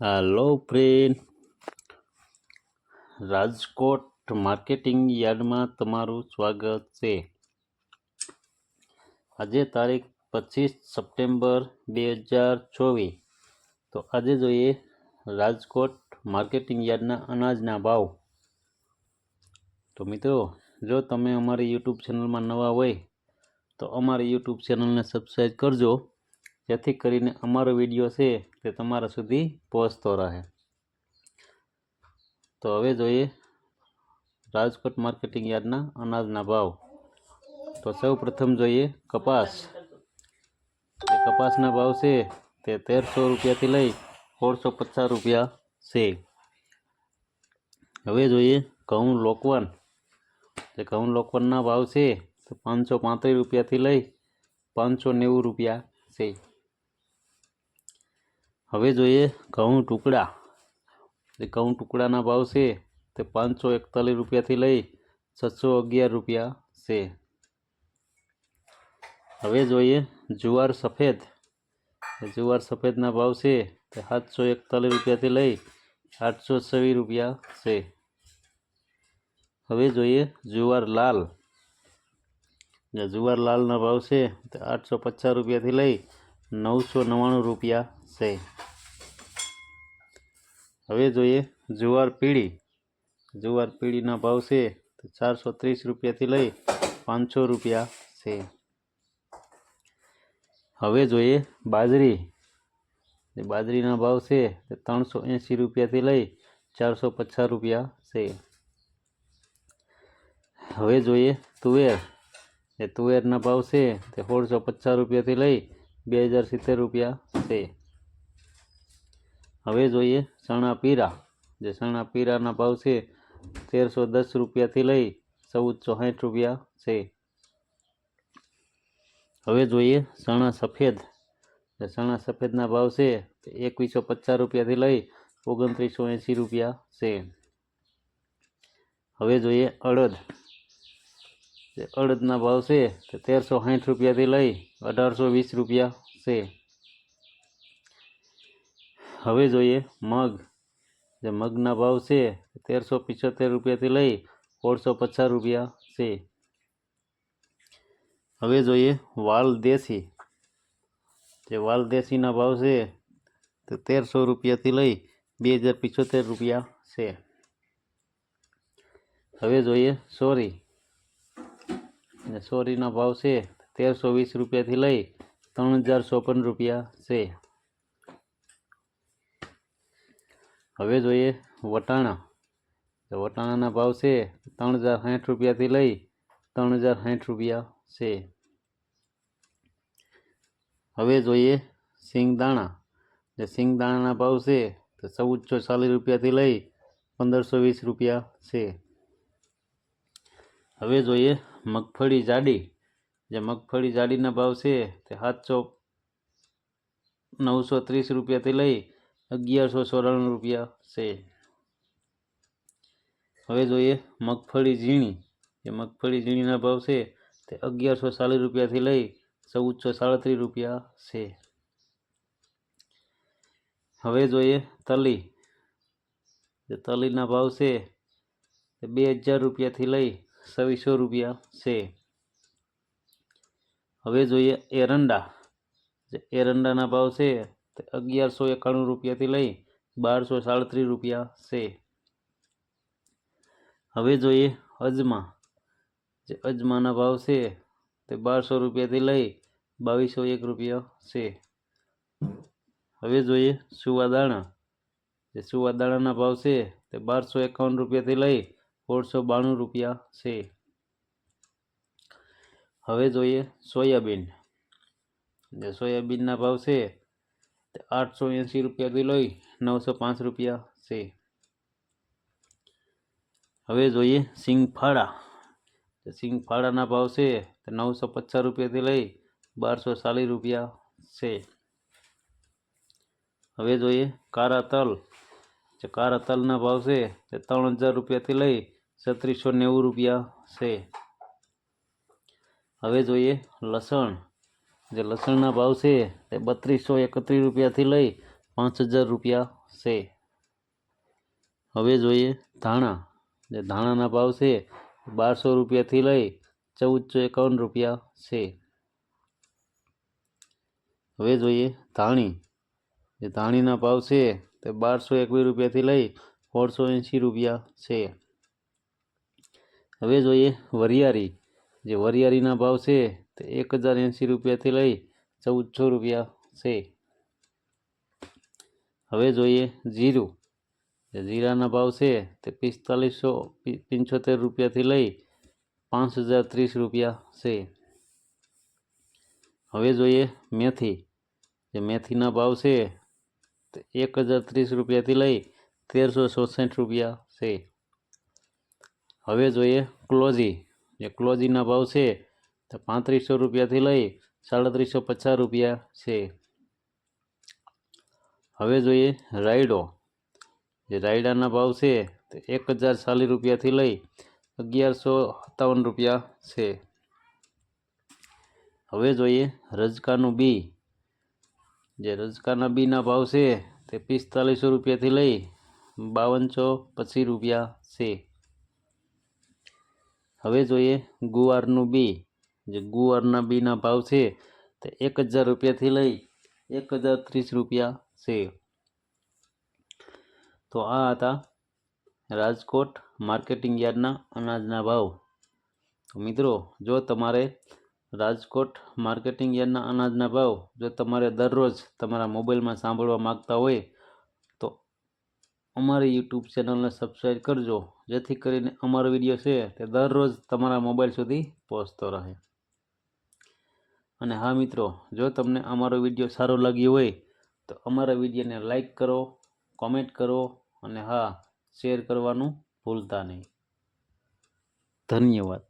હાલો friend Rajkot marketing યાર્ડમાં તમારું સ્વાગત છે. આજે તારીખ પચીસ સપ્ટેમ્બર બે હજાર ચોવીસ. તો આજે જોઈએ રાજકોટ માર્કેટિંગ યાર્ડના અનાજના ભાવ. તો મિત્રો, જો તમે અમારી યુટ્યુબ ચેનલમાં નવા હોય, તો અમારી યુટ્યુબ ચેનલને સબસ્ક્રાઈબ કરજો. જેથી કરીને અમારો વીડિયો છે તે તમારા સુધી પહોંચતો રહે. તો હવે જોઈએ રાજકોટ માર્કેટિંગ યાર્ડના અનાજના ભાવ. તો સૌ પ્રથમ જોઈએ કપાસ. જે કપાસના ભાવ છે તે તેરસો રૂપિયાથી લઈ સોળસો પચાસ રૂપિયા છે. હવે જોઈએ ઘઉં લોકવન. જે ઘઉં લોકવનના ભાવ છે તો પાંચસો પાંત્રીસ રૂપિયાથી લઈ પાંચસો નેવું રૂપિયા છે. હવે જોઈએ ઘઉં ટુકડા. જે ઘઉં ટુકડાના ભાવ છે તે પાંચસો એકતાલીસ રૂપિયાથી લઈ છસો અગિયાર રૂપિયા છે. હવે જોઈએ જુવાર સફેદ. જુવાર સફેદના ભાવ છે તે સાતસો એકતાલીસ રૂપિયાથી લઈ આઠસો છવ્વીસ રૂપિયા છે. હવે જોઈએ જુવાર લાલ. જુવાર લાલના ભાવ છે તે આઠસો પચાસ રૂપિયાથી લઈ નવસો નવ્વાણું રૂપિયા છે. હવે જોઈએ, જુવાર પીળી. જુવાર પીળીના ભાવ છે તો ચારસો ત્રીસ રૂપિયાથી લઈ પાંચસો રૂપિયા છે. હવે જોઈએ બાજરી. બાજરીના ભાવ છે તે ત્રણસો એંસી રૂપિયાથી લઈ ચારસો પચાસ રૂપિયા છે. હવે જોઈએ તુવેર. એ તુવેરના ભાવ છે તે સોળસો પચાસ રૂપિયાથી લઈ બે હજાર સિત્તેર રૂપિયા છે. હવે જોઈએ ચણા પીરા. જે ચણા પીરાના ભાવ છે તેરસો દસ રૂપિયાથી લઈ ચૌદસો સાઠ રૂપિયા છે. હવે જોઈએ ચણા સફેદ. જે ચણા સફેદના ભાવ છે તે એકવીસો પચાસ રૂપિયાથી લઈ ઓગણત્રીસો એંસી રૂપિયા છે. હવે જોઈએ અડદ. જે અડદના ભાવ છે તે તેરસો સાઠ રૂપિયાથી લઈ અઢારસો વીસ રૂપિયા છે. હવે જોઈએ મગ. જે મગના ભાવ છે તેરસો પિચોતેર રૂપિયાથી લઈ સોળસો પચાસ રૂપિયા છે. હવે જોઈએ વાલ દેશી. જે વાલ દેશીના ભાવ છે તે તેરસો રૂપિયાથી લઈ બે હજાર પિચોતેર રૂપિયા છે. હવે જોઈએ સોરી. અને સોરીના ભાવ છે તેરસો વીસ રૂપિયાથી લઈ ત્રણ હજાર ચોપન રૂપિયા છે. હવે જોઈએ વટાણા. તો વટાણાના ભાવ છે ત્રણ હજાર સાઠ રૂપિયાથી લઈ ત્રણ હજાર સાઠ રૂપિયા છે. હવે જોઈએ સિંગદાણા જે સિંગદાણાના ભાવ છે તો ચૌદસો ચાલીસ રૂપિયાથી લઈ પંદરસો વીસ રૂપિયા છે. હવે જોઈએ મગફળી જાડી. જે મગફળી જાડીના ભાવ છે તે સાતસો નવસો ત્રીસ રૂપિયાથી લઈ અગિયારસો ચોરાણું રૂપિયા છે. હવે જોઈએ મગફળી ઝીણી. જે મગફળી ઝીણીના ભાવ છે તે અગિયારસો ચાલીસ રૂપિયાથી લઈ ચૌદસો સાડત્રીસ રૂપિયા છે. હવે જોઈએ તલી. જે તલીના ભાવ છે તે બે હજાર રૂપિયાથી લઈ છવ્વીસો રૂપિયા છે. હવે જોઈએ એરંડા. જે એરંડાના ભાવ છે અગિયારસો એકાણું રૂપિયાથી લઈ બારસો સાડત્રીસ રૂપિયા છે. હવે જોઈએ અજમા. જે અજમાના ભાવ છે તે બારસો રૂપિયાથી લઈ બાવીસો એક રૂપિયા છે. હવે જોઈએ સુવાદાણા. જે સુવાદાણાના ભાવ છે તે બારસો એકાવન રૂપિયાથી લઈ સોળસો બાણું રૂપિયા છે. હવે જોઈએ સોયાબીન. જે સોયાબીનના ભાવ છે આઠસો એંસી રૂપિયાથી લઈ નવસો પાંચ રૂપિયા છે. હવે જોઈએ સિંગફાળા. સિંગફાળાના ભાવ છે તે નવસો પચાસ રૂપિયાથી લઈ બારસો ચાલીસ રૂપિયા છે. હવે જોઈએ કારા તલ કારા તલના ભાવ છે તે ત્રણ હજાર રૂપિયાથી લઈ છત્રીસો નેવું રૂપિયા છે. હવે જોઈએ લસણ. જે લસણના ભાવ છે તે બત્રીસો એકત્રીસ રૂપિયાથી લઈ પાંચ હજાર રૂપિયા છે. હવે જોઈએ ધાણા. જે ધાણાના ભાવ છે બારસો રૂપિયાથી લઈ ચૌદસો એકાવન રૂપિયા છે. હવે જોઈએ ધાણી. જે ધાણીના ભાવ છે તે બારસો એકવીસ રૂપિયાથી લઈ સોળસો એંશી રૂપિયા છે. હવે જોઈએ વરિયાળી. જે વરિયાળીના ભાવ છે તે એક હજાર એંશી રૂપિયાથી લઈ ચૌદસો રૂપિયા છે. હવે જોઈએ જીરું. જીરાના ભાવ છે તે પિસ્તાલીસો પંચોતેર રૂપિયાથી લઈ પાંચ હજાર ત્રીસ રૂપિયા છે. હવે જોઈએ મેથી. જે મેથીના ભાવ છે તે એક હજાર ત્રીસ રૂપિયાથી લઈ તેરસો ચોસઠ રૂપિયા છે. હવે જોઈએ ક્લોઝી જે ક્લોઝીના ભાવ છે તે પાંત્રીસો રૂપિયાથી લઈ સાડત્રીસો પચાસ રૂપિયા છે. હવે જોઈએ રાયડો. જે રાયડાના ભાવ છે તે એક હજાર ચાલીસ રૂપિયાથી લઈ અગિયારસો સત્તાવન રૂપિયા છે. હવે જોઈએ રજકાનું બી. જે રજકાના બીના ભાવ છે તે પિસ્તાલીસો રૂપિયાથી લઈ બાવનસો પચીસ રૂપિયા છે. હવે જોઈએ ગુવારનું બી. જે ગુવારના બીના ભાવ છે તે એક હજાર રૂપિયાથી લઈ એક હજાર ત્રીસ રૂપિયા છે. તો આ હતા રાજકોટ માર્કેટિંગ યાર્ડના અનાજના ભાવ. તો મિત્રો, જો તમારે રાજકોટ માર્કેટિંગ યાર્ડના અનાજના ભાવ જો તમારે દરરોજ તમારા મોબાઈલમાં સાંભળવા માગતા હોય, તો અમારી યુટ્યુબ ચેનલને સબસ્ક્રાઈબ કરજો. જેથી કરીને અમારો વીડિયો છે તે દરરોજ તમારા મોબાઈલ સુધી પહોંચતો રહે. અને હા મિત્રો, જો તમને અમારો વીડિયો સારો લાગ્યો હોય, તો અમારા વિડીયોને લાઈક કરો, કોમેન્ટ કરો અને હા, શેર કરવાનું ભૂલતા નહીં. ધન્યવાદ.